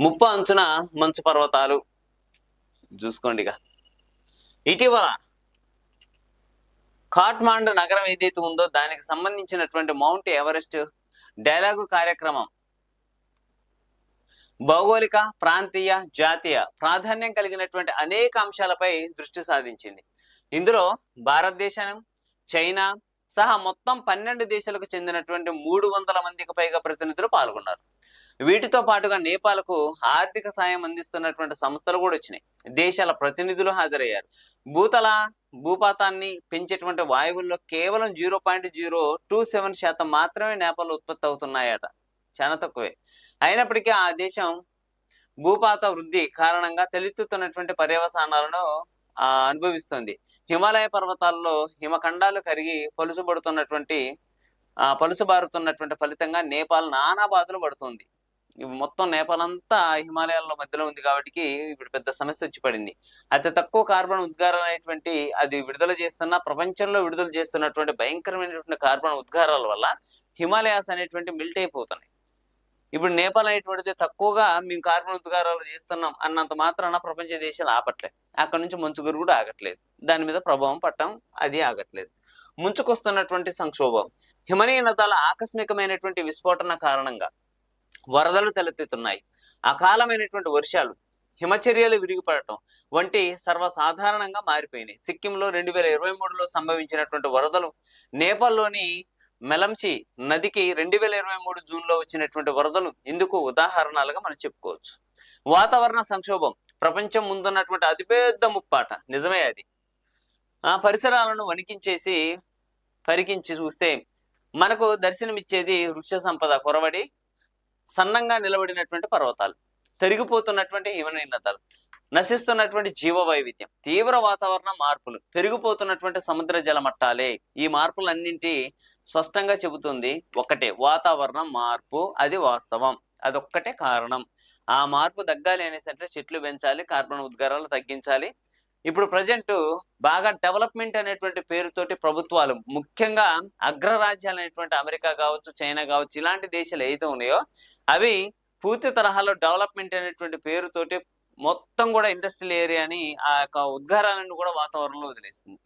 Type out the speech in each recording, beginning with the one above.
ముప్ప అంచున మంచు పర్వతాలు. చూసుకోండి ఇక ఇటీవల కాట్మాండు నగరం ఏదైతే ఉందో దానికి సంబంధించినటువంటి మౌంట్ ఎవరెస్ట్ డైలాగు కార్యక్రమం. భౌగోళిక ప్రాంతీయ జాతీయ ప్రాధాన్యం కలిగినటువంటి అనేక అంశాలపై దృష్టి సాధించింది. ఇందులో భారతదేశం చైనా సహా మొత్తం పన్నెండు దేశాలకు చెందినటువంటి మూడు వందల మందికి పైగా ప్రతినిధులు పాల్గొన్నారు. వీటితో పాటుగా నేపాల్కు ఆర్థిక సాయం అందిస్తున్నటువంటి సంస్థలు కూడా వచ్చినాయి. దేశాల ప్రతినిధులు హాజరయ్యారు. భూతల భూపాతాన్ని పెంచేటువంటి వాయువుల్లో కేవలం zero point zero two seven శాతం మాత్రమే నేపాల్ ఉత్పత్తి అవుతున్నాయట. చాలా తక్కువే. అయినప్పటికీ ఆ దేశం భూపాత వృద్ధి కారణంగా తలెత్తుతున్నటువంటి పర్యవసానాలను అనుభవిస్తుంది. హిమాలయ పర్వతాల్లో హిమఖండాలు కరిగి పలుచబడుతున్నటువంటి ఆ, పలుచబారుతున్నటువంటి ఫలితంగా నేపాల్ నానా బాధలు పడుతుంది. మొత్తం నేపాల్ అంతా హిమాలయాల మధ్యలో ఉంది కాబట్టి ఇప్పుడు పెద్ద సమస్య వచ్చి పడింది. అతి తక్కువ కార్బన్ ఉద్గారాలు అనేటువంటి అది విడుదల చేస్తున్న ప్రపంచంలో విడుదల చేస్తున్నటువంటి భయంకరమైనటువంటి కార్బన్ ఉద్గారాల వల్ల హిమాలయాస్ అనేటువంటి మిల్ట్ అయిపోతున్నాయి. ఇప్పుడు నేపాల్ అనేటువంటిది తక్కువగా మేము కార్బన్ ఉద్గారాలు చేస్తున్నాం అన్నంత మాత్రాన ప్రపంచ దేశాలు ఆపట్లేదు అక్కడ నుంచి మంచుగురు కూడా ఆగట్లేదు. దాని మీద ప్రభావం పట్టడం అది ఆగట్లేదు. ముంచుకొస్తున్నటువంటి సంక్షోభం. హిమనీయ నదాల ఆకస్మికమైనటువంటి విస్ఫోటన కారణంగా వరదలు తలెత్తుతున్నాయి. అకాలమైనటువంటి వర్షాలు హిమచర్యలు విరిగిపడటం వంటి సర్వసాధారణంగా మారిపోయినాయి. సిక్కింలో రెండు వేల ఇరవై మూడులో సంభవించినటువంటి వరదలు నేపాల్లోని మెలంచి నదికి రెండు వేల ఇరవై మూడు జూన్లో వచ్చినటువంటి వరదలు ఇందుకు ఉదాహరణలుగా మనం చెప్పుకోవచ్చు. వాతావరణ సంక్షోభం ప్రపంచం ముందున్నటువంటి అతిపెద్ద ముప్పాట. నిజమే అది. ఆ పరిసరాలను వణికించేసి పరికించి చూస్తే మనకు దర్శనమిచ్చేది వృక్ష సంపద కొరవడి సన్నంగా నిలబడినటువంటి పర్వతాలు పెరిగిపోతున్నటువంటి హిమనీనతలు నశిస్తున్నటువంటి జీవ వైవిధ్యం తీవ్ర వాతావరణ మార్పులు పెరిగిపోతున్నటువంటి సముద్ర జల మట్టాలే. ఈ మార్పులన్నింటి స్పష్టంగా చెబుతుంది ఒకటే వాతావరణ మార్పు అది వాస్తవం అదొక్కటే కారణం. ఆ మార్పు తగ్గాలి అనేసంటే చెట్లు పెంచాలి కార్బన్ ఉద్గారాలు తగ్గించాలి. ఇప్పుడు ప్రజెంట్ బాగా డెవలప్మెంట్ అనేటువంటి పేరుతోటి ప్రభుత్వాలు ముఖ్యంగా అగ్రరాజ్యాలు అనేటువంటి అమెరికా కావచ్చు చైనా కావచ్చు ఇలాంటి దేశాలు ఏదైతే ఉన్నాయో అవి పూర్తి తరహాలో డెవలప్మెంట్ అనేటువంటి పేరుతోటి మొత్తం కూడా ఇండస్ట్రియల్ ఏరియాని ఆ యొక్క ఉద్గారాలను కూడా వాతావరణంలో వదిలేస్తుంది.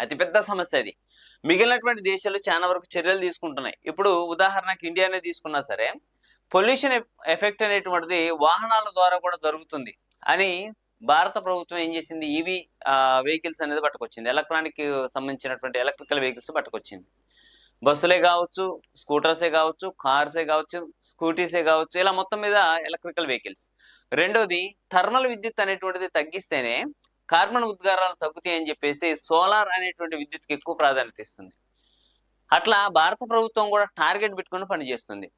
అతిపెద్ద సమస్య అది. మిగిలినటువంటి దేశాలు చాలా వరకు చర్యలు తీసుకుంటున్నాయి. ఇప్పుడు ఉదాహరణకి ఇండియానే తీసుకున్నా సరే పొల్యూషన్ ఎఫెక్ట్ అనేటువంటిది వాహనాల ద్వారా కూడా జరుగుతుంది. అని భారత ప్రభుత్వం ఏం చేసింది? ఈవీ వెహికల్స్ అనేది పట్టుకొచ్చింది. ఎలక్ట్రానిక్ సంబంధించినటువంటి ఎలక్ట్రికల్ వెహికల్స్ పట్టుకొచ్చింది. బస్సులే కావచ్చు స్కూటర్సే కావచ్చు కార్సే కావచ్చు స్కూటీసే కావచ్చు ఇలా మొత్తం మీద ఎలక్ట్రికల్ వెహికల్స్. రెండోది థర్మల్ విద్యుత్ అనేటువంటిది తగ్గిస్తేనే కార్బన్ ఉద్గారాలు తగ్గుతాయి అని చెప్పేసి సోలార్ అనేటువంటి విద్యుత్కి ఎక్కువ ప్రాధాన్యత ఇస్తుంది. అట్లా భారత ప్రభుత్వం కూడా టార్గెట్ పెట్టుకుని పనిచేస్తుంది.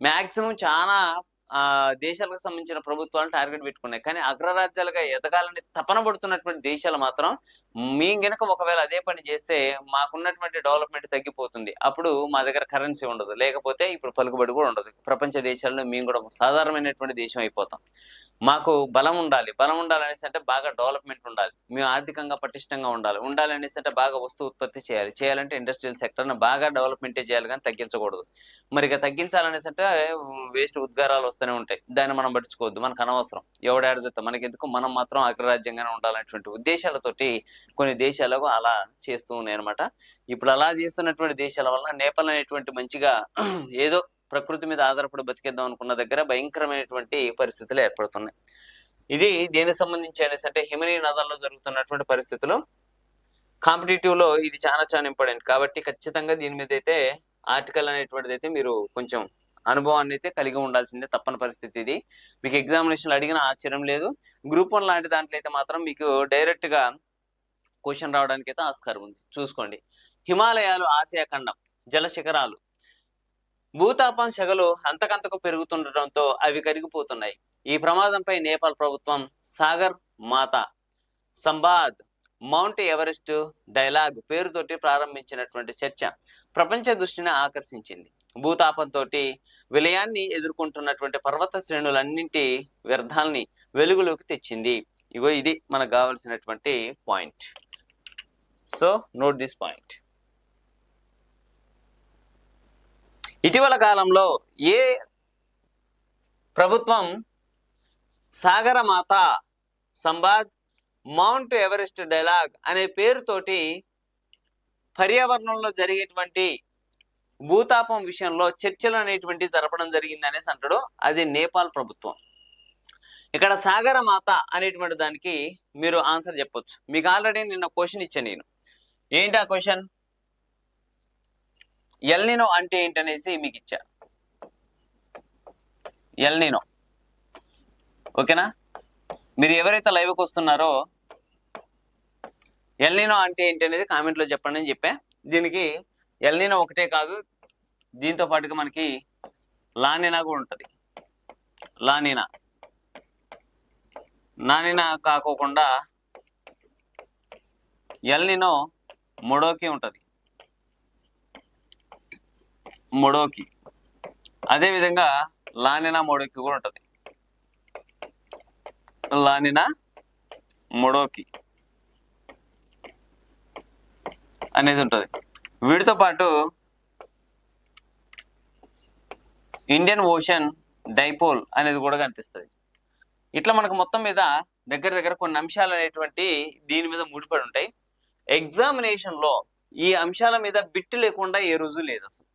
మ్యాక్సిమం చాలా ఆ దేశాలకు సంబంధించిన ప్రభుత్వాలు టార్గెట్ పెట్టుకున్నాయి. కానీ అగ్రరాజ్యాలుగా ఎదగాలని తపన పడుతున్నటువంటి దేశాలు మాత్రం మీ గనక ఒకవేళ అదే పని చేస్తే మాకున్నటువంటి డెవలప్మెంట్ తగ్గిపోతుంది. అప్పుడు మా దగ్గర కరెన్సీ ఉండదు. లేకపోతే ఇప్పుడు పలుకుబడి కూడా ఉండదు. ప్రపంచ దేశాల్లో మేము కూడా సాధారణమైనటువంటి దేశం అయిపోతాం. మాకు బలం ఉండాలి. బలం ఉండాలనేసి అంటే బాగా డెవలప్మెంట్ ఉండాలి. మేము ఆర్థికంగా పటిష్టంగా ఉండాలి. ఉండాలనేసి అంటే బాగా వస్తువు ఉత్పత్తి చేయాలి. చేయాలంటే ఇండస్ట్రియల్ సెక్టర్ను బాగా డెవలప్మెంటే చేయాలి కానీ తగ్గించకూడదు. మరి ఇక తగ్గించాలనేసి అంటే వేస్ట్ ఉద్గారాలు వస్తూనే ఉంటాయి. దాన్ని మనం పట్టించుకోవద్దు. మనకు అనవసరం. ఎవడాడు చెప్తా మనకి ఎందుకు మనం మాత్రం అగ్రరాజ్యంగానే ఉండాలనేటువంటి ఉద్దేశాలతోటి కొన్ని దేశాలకు అలా చేస్తూ ఉన్నాయి అనమాట ఇప్పుడు అలా చేస్తున్నటువంటి దేశాల వల్ల నేపాల్ అనేటువంటి మంచిగా ఏదో ప్రకృతి మీద ఆధారపడి బతికేద్దాం అనుకున్న దగ్గర భయంకరమైనటువంటి పరిస్థితులు ఏర్పడుతున్నాయి. ఇది దేనికి సంబంధించి అనేసి అంటే హిమనీ నదాల్లో జరుగుతున్నటువంటి పరిస్థితులు. కాంపిటేటివ్లో ఇది చాలా చాలా ఇంపార్టెంట్. కాబట్టి ఖచ్చితంగా దీని మీద అయితే ఆర్టికల్ అనేటువంటిది అయితే మీరు కొంచెం అనుభవాన్ని అయితే కలిగి ఉండాల్సిందే. తప్పని పరిస్థితి ఇది. మీకు ఎగ్జామినేషన్లు అడిగిన ఆశ్చర్యం లేదు. గ్రూప్ వన్ లాంటి దాంట్లో అయితే మాత్రం మీకు డైరెక్ట్గా క్వశ్చన్ రావడానికి అయితే ఆస్కారం ఉంది. చూసుకోండి. హిమాలయాలు ఆసియా ఖండం జల శిఖరాలు భూతాపం సెగలు అంతకంతకు పెరుగుతుండటంతో అవి కరిగిపోతున్నాయి. ఈ ప్రమాదంపై నేపాల్ ప్రభుత్వం సాగర్ మాత సంబాద్ మౌంట్ ఎవరెస్ట్ డైలాగ్ పేరుతోటి ప్రారంభించినటువంటి చర్చ ప్రపంచ దృష్టిని ఆకర్షించింది. భూతాపంతో విలయాన్ని ఎదుర్కొంటున్నటువంటి పర్వత శ్రేణులన్నింటి వ్యర్థాల్ని వెలుగులోకి తెచ్చింది. ఇగో ఇది మనకు కావలసినటువంటి point. So note this point. ఇటీవల కాలంలో ఏ ప్రభుత్వం Sagarmatha Sambad mount Everest dialogue అనే పేరుతోటి పర్యావరణంలో జరిగేటువంటి భూతాపం విషయంలో చర్చలు అనేటువంటి జరపడం జరిగింది అనేసి అంటాడు. అది నేపాల్ ప్రభుత్వం. ఇక్కడ సాగరమాత అనేటువంటి దానికి మీరు ఆన్సర్ చెప్పొచ్చు. మీకు ఆల్రెడీ నిన్న క్వశ్చన్ ఇచ్చాను నేను. ఏంటి ఆ క్వశ్చన్? ఎల్నినో అంటే ఏంటనేసి మీకు ఇచ్చా ఎల్నినో ఓకేనా? మీరు ఎవరైతే లైవ్కి వస్తున్నారో ఎల్నినో అంటే ఏంటి అనేది కామెంట్లో చెప్పండి అని చెప్పా. దీనికి ఎల్నినో ఒకటే కాదు దీంతో పాటుగా మనకి లానినా కూడా ఉంటుంది. లానినా నానినా కాకోకుండా ఎల్నినో మొడోకి ఉంటుంది. మొడోకి. అదేవిధంగా లానినా మొడోకి కూడా ఉంటుంది. లానినా మొడోకి అనేది ఉంటుంది. వీటితో పాటు ఇండియన్ ఓషన్ డైపోల్ అనేది కూడా కనిపిస్తుంది. ఇట్లా మనకు మొత్తం మీద దగ్గర దగ్గర కొన్ని అంశాలు అనేటువంటి దీని మీద ముడిపడి ఉంటాయి. ఎగ్జామినేషన్లో ఈ అంశాల మీద బిట్టు లేకుండా ఏ రోజు లేదు అసలు.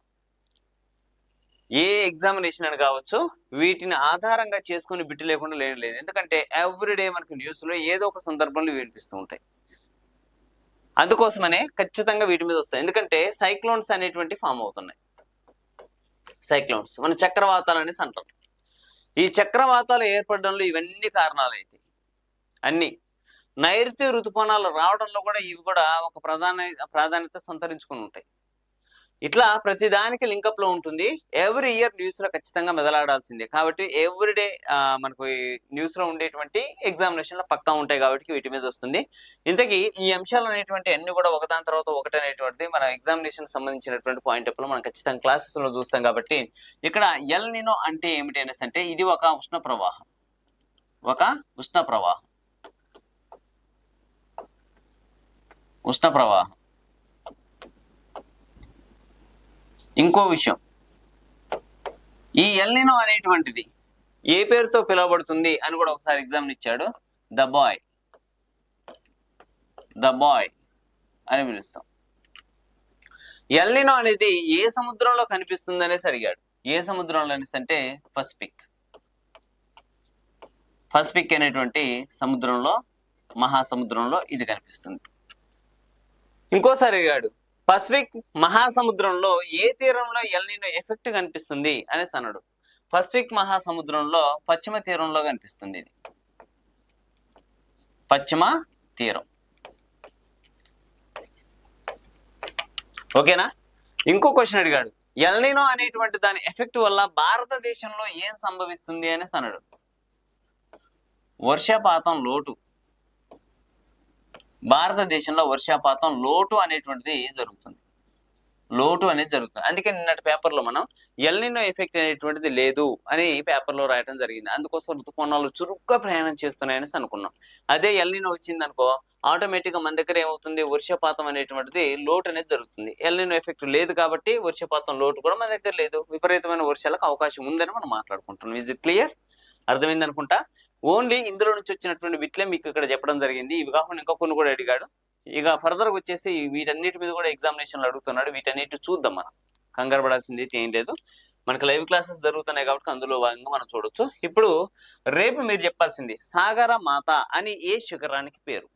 ఏ ఎగ్జామినేషన్ అని కావచ్చు వీటిని ఆధారంగా చేసుకుని బిట్టు లేకుండా లేని లేదు. ఎందుకంటే ఎవ్రీడే మనకి న్యూస్లో ఏదో ఒక సందర్భంలో వినిపిస్తూ ఉంటాయి. అందుకోసమనే ఖచ్చితంగా వీటి మీద వస్తాయి. ఎందుకంటే సైక్లోన్స్ అనేటువంటి ఫామ్ అవుతున్నాయి. సైక్లోన్స్ మన చక్రవాతాలు అనేసి అంటారు. ఈ చక్రవాతాలు ఏర్పడడంలో ఇవన్నీ కారణాలు అయితే అన్ని. నైరుతి ఋతుపవనాలు రావడంలో కూడా ఇవి కూడా ఒక ప్రధాన ప్రాధాన్యత సంతరించుకుని ఉంటాయి. ఇట్లా ప్రతి దానికి లింకప్లో ఉంటుంది. ఎవ్రీ ఇయర్ న్యూస్లో ఖచ్చితంగా మెదలాడాల్సిందే. కాబట్టి ఎవ్రీ డే మనకు న్యూస్లో ఉండేటువంటి ఎగ్జామినేషన్లో పక్కా ఉంటాయి కాబట్టి వీటి మీద వస్తుంది. ఇంతకీ ఈ అంశాలు అనేటువంటి అన్ని కూడా ఒకదాని తర్వాత ఒకటి అనేటువంటిది మన ఎగ్జామినేషన్ సంబంధించినటువంటి పాయింట్లో మనం ఖచ్చితంగా క్లాసెస్లో చూస్తాం కాబట్టి ఇక్కడ ఎల్ నినో అంటే ఏమిటి అనేసి అంటే ఇది ఒక ఉష్ణ ప్రవాహం. ఒక ఉష్ణ ప్రవాహం. ఉష్ణ ప్రవాహం. ఇంకో విషయం. ఈ ఎల్నినో అనేటువంటిది ఏ పేరుతో పిలువబడుతుంది అని కూడా ఒకసారి ఎగ్జామ్ ఇచ్చాడు. The boy. ద బాయ్ అని పిలుస్తాం. ఎల్నినో అనేది ఏ సముద్రంలో కనిపిస్తుంది అనేసి అడిగాడు. ఏ సముద్రంలో అనేసి అంటే పసిఫిక్. పసిఫిక్ అనేటువంటి సముద్రంలో మహాసముద్రంలో ఇది కనిపిస్తుంది. ఇంకోసారి అడిగాడు పసిఫిక్ మహాసముద్రంలో ఏ తీరంలో ఎల్నినో ఎఫెక్ట్ కనిపిస్తుంది అనేసి అన్నాడు. పసిఫిక్ మహాసముద్రంలో పశ్చిమ తీరంలో కనిపిస్తుంది ఇది. పశ్చిమ తీరం. ఓకేనా? ఇంకో క్వశ్చన్ అడిగాడు. ఎల్నినో అనేటువంటి దాని ఎఫెక్ట్ వల్ల భారతదేశంలో ఏం సంభవిస్తుంది అనేసి అన్నాడు. వర్షపాతం లోటు. భారతదేశంలో వర్షపాతం లోటు అనేటువంటిది జరుగుతుంది. లోటు అనేది జరుగుతుంది. అందుకే నిన్నటి పేపర్లో మనం ఎల్నినో ఎఫెక్ట్ అనేటువంటిది లేదు అని పేపర్లో రాయడం జరిగింది. అందుకోసం ఋతుపవనాలు చురుగ్గా ప్రయాణం చేస్తున్నాయని అనుకున్నాం. అదే ఎల్నినో వచ్చింది అనుకో ఆటోమేటిక్గా మన దగ్గర ఏమవుతుంది? వర్షపాతం అనేటువంటిది లోటు అనేది జరుగుతుంది. ఎల్నినో ఎఫెక్ట్ లేదు కాబట్టి వర్షపాతం లోటు కూడా మన దగ్గర లేదు. విపరీతమైన వర్షాలకు అవకాశం ఉందని మనం మాట్లాడుకుంటున్నాం. ఇజ్ ఇట్ క్లియర్ అర్థమైంది అనుకుంటా? ఓన్లీ ఇందులో నుంచి వచ్చినటువంటి బిట్లే మీకు ఇక్కడ చెప్పడం జరిగింది. ఇవి కాకుండా ఇంకా కొన్ని కూడా అడిగాడు. ఇక ఫర్దర్ వచ్చేసి వీటన్నిటి మీద కూడా ఎగ్జామినేషన్లు అడుగుతున్నాడు. వీటన్నిటి చూద్దాం మనం. కంగారు పడాల్సింది అయితే ఏం లేదు. మనకి లైవ్ క్లాసెస్ జరుగుతున్నాయి కాబట్టి అందులో భాగంగా మనం చూడొచ్చు. ఇప్పుడు రేపు మీరు చెప్పాల్సింది సాగర మాత అని ఏ శిఖరానికి పేరు?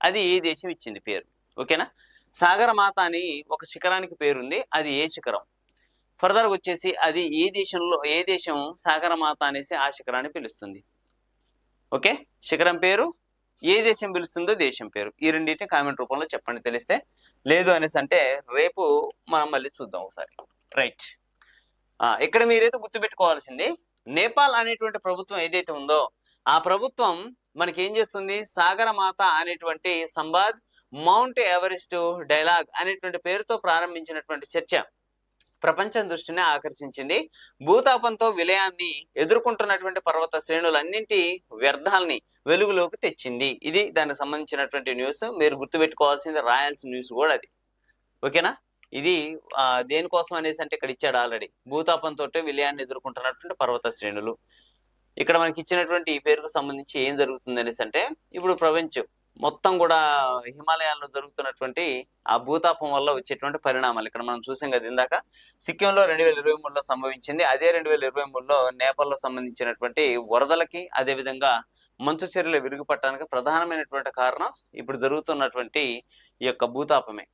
అది ఏ దేశం ఇచ్చింది పేరు? ఓకేనా? సాగర మాత అని ఒక శిఖరానికి పేరుంది. అది ఏ శిఖరం? ఫర్దర్ వచ్చేసి అది ఏ దేశంలో ఏ దేశం సాగర మాత అనేసి ఆ శిఖరాన్ని పిలుస్తుంది. ఓకే? శిఖరం పేరు ఏ దేశం పిలుస్తుందో దేశం పేరు. ఈ రెండింటిని కామెంట్ రూపంలో చెప్పండి తెలిస్తే. లేదు అనేసి అంటే రేపు మనం మళ్ళీ చూద్దాం ఒకసారి. రైట్. ఇక్కడ మీరైతే గుర్తుపెట్టుకోవాల్సింది నేపాల్ అనేటువంటి ప్రభుత్వం ఏదైతే ఉందో ఆ ప్రభుత్వం మనకి ఏం చేస్తుంది సాగరమాత అనేటువంటి సంబాద్ మౌంట్ ఎవరెస్ట్ డైలాగ్ అనేటువంటి పేరుతో ప్రారంభించినటువంటి చర్చ. ప్రపంచం దృష్టిని ఆకర్షించింది. భూతాపంతో విలయాన్ని ఎదుర్కొంటున్నటువంటి పర్వత శ్రేణులన్నింటి వ్యర్థాలని వెలుగులోకి తెచ్చింది. ఇది దానికి సంబంధించినటువంటి న్యూస్ మీరు గుర్తుపెట్టుకోవాల్సింది రాయాల్సిన న్యూస్ కూడా అది. ఓకేనా? ఇది దేనికోసం అనేసి అంటే ఇక్కడ ఇచ్చాడు ఆల్రెడీ భూతాపంతో విలయాన్ని ఎదుర్కొంటున్నటువంటి పర్వత శ్రేణులు. ఇక్కడ మనకి ఇచ్చినటువంటి ఈ పేరుకు సంబంధించి ఏం జరుగుతుంది అనేసి అంటే ఇప్పుడు ప్రపంచం మొత్తం కూడా హిమాలయాల్లో జరుగుతున్నటువంటి ఆ భూతాపం వల్ల వచ్చేటువంటి పరిణామాలు. ఇక్కడ మనం చూసాం కదా ఇందాక సిక్కింలో రెండు వేల ఇరవై మూడులో సంభవించింది అదే రెండు వేల ఇరవై మూడులో నేపాల్లో సంబంధించినటువంటి వరదలకి అదే విధంగా మంచు చర్యలు విరుగుపట్టడానికి ప్రధానమైనటువంటి కారణం ఇప్పుడు జరుగుతున్నటువంటి ఈ యొక్క భూతాపమే.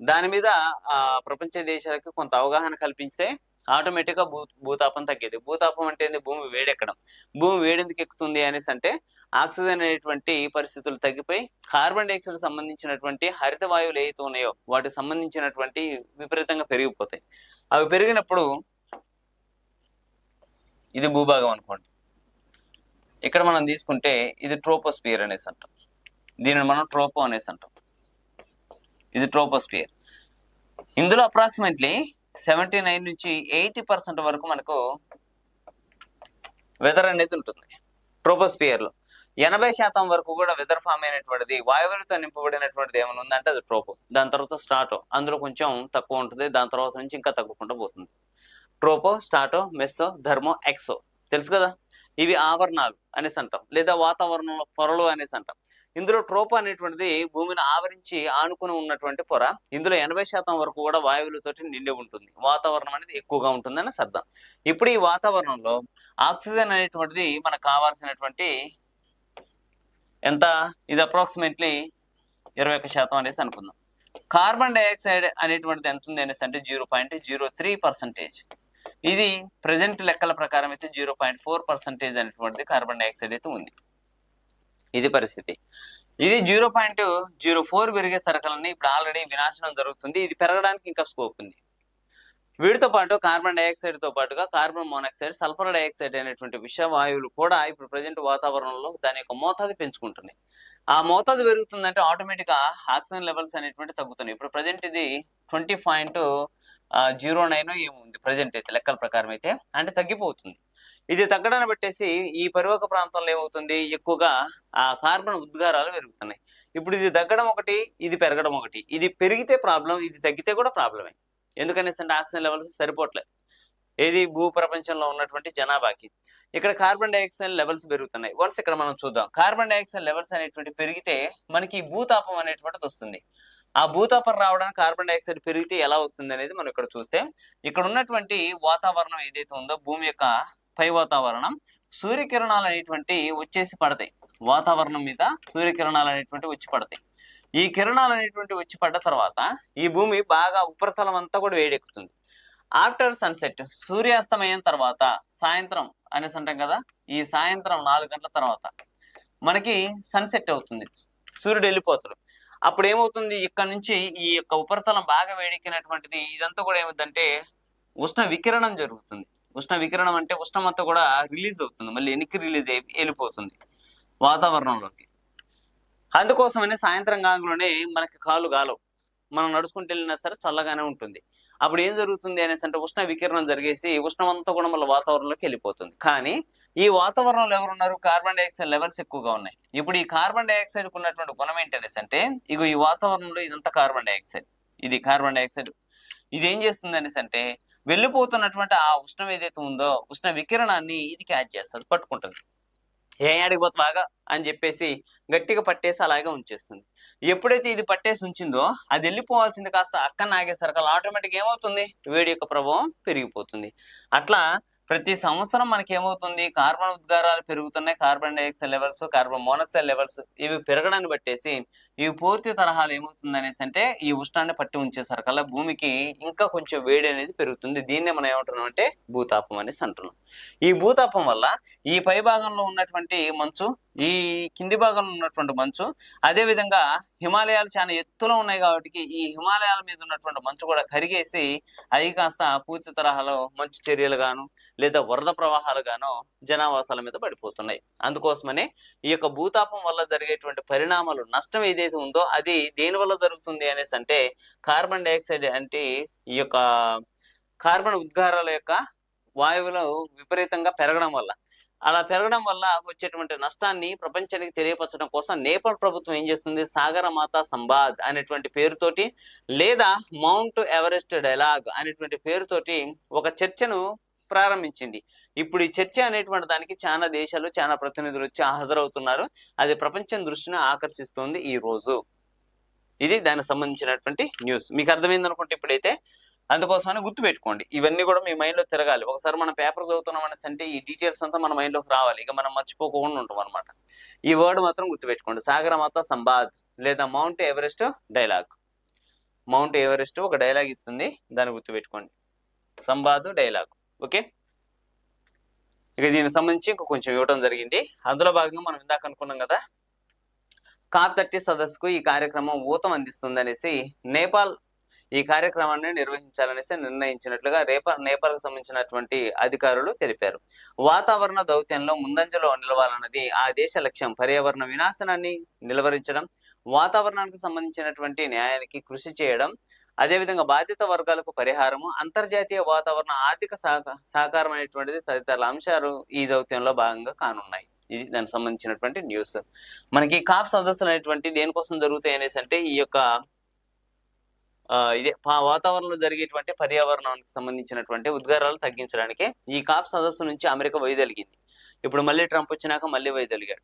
దాని మీద ఆ ప్రపంచ దేశాలకు కొంత అవగాహన కల్పిస్తే ఆటోమేటిక్గా భూ భూతాపం తగ్గేది. భూతాపం అంటే ఏంది? భూమి వేడెక్కడం. భూమి వేడెందుకు ఎక్కుతుంది అనేసి అంటే ఆక్సిజన్ అనేటువంటి పరిస్థితులు తగ్గిపోయి కార్బన్ డైఆక్సైడ్ సంబంధించినటువంటి హరిత వాయువులు ఏవైతే ఉన్నాయో వాటికి సంబంధించినటువంటి విపరీతంగా పెరిగిపోతాయి. అవి పెరిగినప్పుడు ఇది భూభాగం అనుకోండి. ఇక్కడ మనం తీసుకుంటే ఇది ట్రోపోస్పియర్ అనేసి అంటాం. దీనిని మనం ట్రోపో అనేసి అంటాం. ఇది ట్రోపోస్పియర్. ఇందులో అప్రాక్సిమేట్లీ సెవెంటీ నైన్ నుంచి ఎయిటీ పర్సెంట్ వరకు మనకు వెదర్ అనేది ఉంటుంది. ట్రోపోస్పియర్లో. ఎనభై శాతం వరకు కూడా వెదర్ ఫామ్ అయినటువంటిది వాయువులతో నింపబడినటువంటిది ఏమైనా ఉందంటే అది ట్రోపో. దాని తర్వాత స్టాటో అందులో కొంచెం తక్కువ ఉంటుంది దాని తర్వాత నుంచి ఇంకా తగ్గుకుంటూ పోతుంది. ట్రోపో స్టాటో మెస్సో ధర్మో ఎక్సో. తెలుసు కదా? ఇవి ఆవరణాలు అనేసి అంటాం. లేదా వాతావరణంలో పొరలు అనేసి అంటాం. ఇందులో ట్రోపో అనేటువంటిది భూమిని ఆవరించి ఆనుకుని ఉన్నటువంటి పొర. ఇందులో ఎనభై శాతం వరకు కూడా వాయువులతోటి నిండి ఉంటుంది. వాతావరణం అనేది ఎక్కువగా ఉంటుందని అర్థం ఇప్పుడు ఈ వాతావరణంలో ఆక్సిజన్ అనేటువంటిది మనకు కావాల్సినటువంటి ఎంత? ఇది అప్రాక్సిమేట్లీ ఇరవై ఒక్క శాతం అనేసి అనుకుందాం. కార్బన్ డైఆక్సైడ్ అనేటువంటిది ఎంత ఉంది అనేసి అంటే zero point zero three percentage ఇది ప్రజెంట్ లెక్కల ప్రకారం అయితే జీరో పాయింట్ ఫోర్ పర్సెంటేజ్ అనేటువంటిది కార్బన్ డైఆక్సైడ్ అయితే ఉంది. ఇది పరిస్థితి. ఇది జీరో పాయింట్ జీరో ఫోర్ పెరిగే సరుకులన్నీ ఇప్పుడు ఆల్రెడీ వినాశనం జరుగుతుంది. ఇది పెరగడానికి ఇంకా స్కోప్ ఉంది. వీటితో పాటు కార్బన్ డైఆక్సైడ్తో పాటుగా కార్బన్ మోనాక్సైడ్ సల్ఫర్ డైఆక్సైడ్ అనేటువంటి విష వాయువులు కూడా ఇప్పుడు ప్రజెంట్ వాతావరణంలో దాని యొక్క మోతాదు పెంచుకుంటున్నాయి. ఆ మోతాదు పెరుగుతుందంటే ఆటోమేటిక్గా ఆక్సిజన్ లెవెల్స్ అనేటువంటి తగ్గుతున్నాయి. ఇప్పుడు ప్రజెంట్ ఇది ట్వంటీ పాయింట్ జీరో నైన్ ఏముంది ప్రజెంట్ అయితే లెక్కల ప్రకారం అయితే. అంటే తగ్గిపోతుంది. ఇది తగ్గడాన్ని బట్టేసి ఈ పరివక ప్రాంతంలో ఏమవుతుంది? ఎక్కువగా ఆ కార్బన్ ఉద్గారాలు పెరుగుతున్నాయి. ఇప్పుడు ఇది తగ్గడం ఒకటి ఇది పెరగడం ఒకటి. ఇది పెరిగితే ప్రాబ్లం ఇది తగ్గితే కూడా ప్రాబ్లమే. ఎందుకనేసి అంటే ఆక్సిజన్ లెవెల్స్ సరిపోవట్లేదు. ఏది భూ ప్రపంచంలో ఉన్నటువంటి జనాభాకి. ఇక్కడ కార్బన్ డైఆక్సైడ్ లెవెల్స్ పెరుగుతున్నాయి. వన్స్ ఇక్కడ మనం చూద్దాం. కార్బన్ డైఆక్సైడ్ లెవెల్స్ అనేటువంటి పెరిగితే మనకి భూతాపం అనేటువంటిది వస్తుంది. ఆ భూతాపం రావడానికి కార్బన్ డైఆక్సైడ్ పెరిగితే ఎలా వస్తుంది అనేది మనం ఇక్కడ చూస్తే ఇక్కడ ఉన్నటువంటి వాతావరణం ఏదైతే ఉందో భూమి యొక్క పై వాతావరణం సూర్యకిరణాలు అనేటువంటి వచ్చేసి పడతాయి. వాతావరణం మీద సూర్యకిరణాలు అనేటువంటి వచ్చి పడతాయి. ఈ కిరణాలు అనేటువంటి వచ్చి పడ్డ తర్వాత ఈ భూమి బాగా ఉపరితలం అంతా కూడా వేడెక్కుతుంది. ఆఫ్టర్ సన్సెట్ సూర్యాస్తమయం తర్వాత సాయంత్రం అనేసి అంటాం కదా ఈ సాయంత్రం నాలుగు గంటల తర్వాత మనకి సన్సెట్ అవుతుంది. సూర్యుడు వెళ్ళిపోతాడు. అప్పుడు ఏమవుతుంది? ఇక్కడ నుంచి ఈ యొక్క ఉపరితలం బాగా వేడెక్కినటువంటిది ఇదంతా కూడా ఏమిటంటే ఉష్ణ వికిరణం జరుగుతుంది. ఉష్ణ వికిరణం అంటే ఉష్ణం అంతా కూడా రిలీజ్ అవుతుంది. మళ్ళీ వెనక్కి రిలీజ్ అయి వెళ్ళిపోతుంది వాతావరణంలోకి. అందుకోసమనే సాయంత్రం కాగానే మనకి కాలు గాలవు. మనం నడుచుకుంటూ వెళ్ళినా సరే చల్లగానే ఉంటుంది. అప్పుడు ఏం జరుగుతుంది అనేసి అంటే ఉష్ణ వికిరణం జరిగేసి ఉష్ణమంతా కూడా మళ్ళీ వాతావరణంలోకి వెళ్ళిపోతుంది. కానీ ఈ వాతావరణంలో ఎవరున్నారు? కార్బన్ డైఆక్సైడ్ లెవెల్స్ ఎక్కువగా ఉన్నాయి. ఇప్పుడు ఈ కార్బన్ డైఆక్సైడ్ ఉన్నటువంటి గుణం ఏంటనేసి అంటే ఇగో ఈ వాతావరణంలో ఇదంతా కార్బన్ డైఆక్సైడ్. ఇది కార్బన్ డైఆక్సైడ్. ఇది ఏం చేస్తుంది అనేసి అంటే వెళ్ళిపోతున్నటువంటి ఆ ఉష్ణం ఏదైతే ఉందో ఉష్ణ వికిరణాన్ని ఇది క్యాచ్ చేస్తుంది పట్టుకుంటుంది. ఏ అడిగిపోతే బాగా అని చెప్పేసి గట్టిగా పట్టేసి అలాగే ఉంచేస్తుంది. ఎప్పుడైతే ఇది పట్టేసి ఉంచిందో అది వెళ్ళిపోవాల్సింది కాస్త అక్క నాగేసరికి అలా ఆటోమేటిక్ ఏమవుతుంది? వేడి యొక్క ప్రభావం పెరిగిపోతుంది. అట్లా ప్రతి సంవత్సరం మనకి ఏమవుతుంది కార్బన్ ఉద్గారాలు పెరుగుతున్నాయి. Carbon dioxide levels carbon monoxide levels ఇవి పెరగడాన్ని బట్టేసి ఇవి పూర్తి తరహాలు ఏమవుతుంది అనేసి అంటే ఈ ఉష్ణాన్ని పట్టి ఉంచేసరికల్లా భూమికి ఇంకా కొంచెం వేడి అనేది పెరుగుతుంది. దీన్నే మనం ఏమంటున్నాం అంటే భూతాపం అనేసి అంటున్నాం. ఈ భూతాపం వల్ల ఈ పై భాగంలో ఉన్నటువంటి మంచు ఈ కింది భాగంలో ఉన్నటువంటి మంచు అదే విధంగా హిమాలయాలు చాలా ఎత్తులో ఉన్నాయి కాబట్టి ఈ హిమాలయాల మీద ఉన్నటువంటి మంచు కూడా కరిగేసి అవి కాస్త పూర్తి తరహాలో మంచు చర్యలు గాను లేదా వరద ప్రవాహాలు గాను జనావాసాల మీద పడిపోతున్నాయి. అందుకోసమనే ఈ యొక్క భూతాపం వల్ల జరిగేటువంటి పరిణామాలు నష్టం ఏదైతే ఉందో అది దేని వల్ల జరుగుతుంది అనేసి అంటే కార్బన్ డైఆక్సైడ్ అంటే ఈ యొక్క కార్బన్ ఉద్గారాల యొక్క వాయువులు విపరీతంగా పెరగడం వల్ల. అలా పెరగడం వల్ల వచ్చేటువంటి నష్టాన్ని ప్రపంచానికి తెలియపరచడం కోసం నేపాల్ ప్రభుత్వం ఏం చేస్తుంది? సాగరమాత సంబాద్ అనేటువంటి పేరుతోటి లేదా మౌంట్ ఎవరెస్ట్ డైలాగ్ అనేటువంటి పేరుతోటి ఒక చర్చను ప్రారంభించింది. ఇప్పుడు ఈ చర్చ అనేటువంటి దానికి చాలా దేశాలు చాలా ప్రతినిధులు వచ్చి హాజరవుతున్నారు. అది ప్రపంచం దృష్టిని ఆకర్షిస్తోంది ఈ రోజు. ఇది దానికి సంబంధించినటువంటి న్యూస్. మీకు అర్థమైంది అనుకుంటే ఇప్పుడైతే అందుకోసమని గుర్తుపెట్టుకోండి. ఇవన్నీ కూడా మీ మైండ్లో తిరగాలి. ఒకసారి మనం పేపర్ చదువుతున్నాం అంటే ఈ డీటెయిల్స్ అంతా మన మైండ్లోకి రావాలి. ఇక మనం మర్చిపోకుండా ఉంటాం అనమాట ఈ వర్డ్ మాత్రం గుర్తుపెట్టుకోండి. సాగరమాత సంబాద్ లేదా Mount Everest dialogue. Mount Everest ఒక డైలాగ్ ఇస్తుంది. దాన్ని గుర్తుపెట్టుకోండి. సంబాదు డైలాగ్. ఓకే? ఇక దీనికి సంబంధించి ఇంకా కొంచెం ఇవ్వడం జరిగింది. అందులో భాగంగా మనం ఇందాక అనుకున్నాం కదా కాప్ థర్టీ సదస్సుకు ఈ కార్యక్రమం ఊతం అందిస్తుంది అనేసి నేపాల్ ఈ కార్యక్రమాన్ని నిర్వహించాలనేసి నిర్ణయించినట్లుగా రేప నేపాల్కు సంబంధించినటువంటి అధికారులు తెలిపారు. వాతావరణ దౌత్యంలో ముందంజలో నిలవాలన్నది ఆ దేశ లక్ష్యం. పర్యావరణ వినాశనాన్ని నిలువరించడం వాతావరణానికి సంబంధించినటువంటి న్యాయానికి కృషి చేయడం అదేవిధంగా బాధిత వర్గాలకు పరిహారము అంతర్జాతీయ వాతావరణ ఆర్థిక సహక సహకారం అనేటువంటిది తదితర అంశాలు ఈ దౌత్యంలో భాగంగా కానున్నాయి. ఇది దానికి సంబంధించినటువంటి న్యూస్. మనకి కాఫ్ సదస్సులు అనేటువంటి దేనికోసం జరుగుతాయి అనేసి అంటే ఈ యొక్క ఇదే వాతావరణంలో జరిగేటువంటి పర్యావరణానికి సంబంధించినటువంటి ఉద్గారాలు తగ్గించడానికి ఈ కాప్ సదస్సు నుంచి అమెరికా వైదొలిగింది. ఇప్పుడు మళ్ళీ ట్రంప్ వచ్చినాక మళ్ళీ వైదొలిగాడు.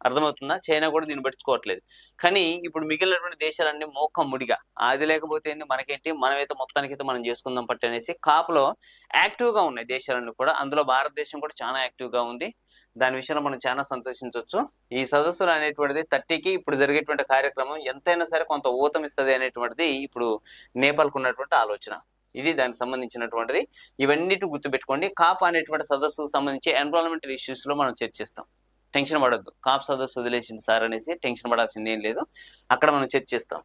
అర్థమవుతుందా? చైనా కూడా దీన్ని పట్టించుకోవట్లేదు. కానీ ఇప్పుడు మిగిలినటువంటి దేశాలన్నీ మోకం ముడిగా. అది లేకపోతే మనకేంటి? మనమైతే మొత్తానికైతే మనం చేసుకుందాం పట్టు అనేసి కాపులో యాక్టివ్గా ఉన్నాయి దేశాలన్నీ కూడా. అందులో భారతదేశం కూడా చాలా యాక్టివ్గా ఉంది. దాని విషయంలో మనం చాలా సంతోషించవచ్చు. ఈ సదస్సులు అనేటువంటిది థర్టీకి ఇప్పుడు జరిగేటువంటి కార్యక్రమం ఎంతైనా సరే కొంత ఊతం ఇస్తుంది అనేటువంటిది ఇప్పుడు నేపాల్కు ఉన్నటువంటి ఆలోచన. ఇది దానికి సంబంధించినటువంటిది. ఇవన్నిటి గుర్తుపెట్టుకోండి. కాప్ అనేటువంటి సదస్సుకు సంబంధించి ఎన్విరాన్మెంటల్ ఇష్యూస్లో మనం చర్చిస్తాం. టెన్షన్ పడద్దు. కాప్ సదస్సు వదిలేసింది సార్ అనేసి టెన్షన్ పడాల్సింది ఏం లేదు. అక్కడ మనం చర్చిస్తాం.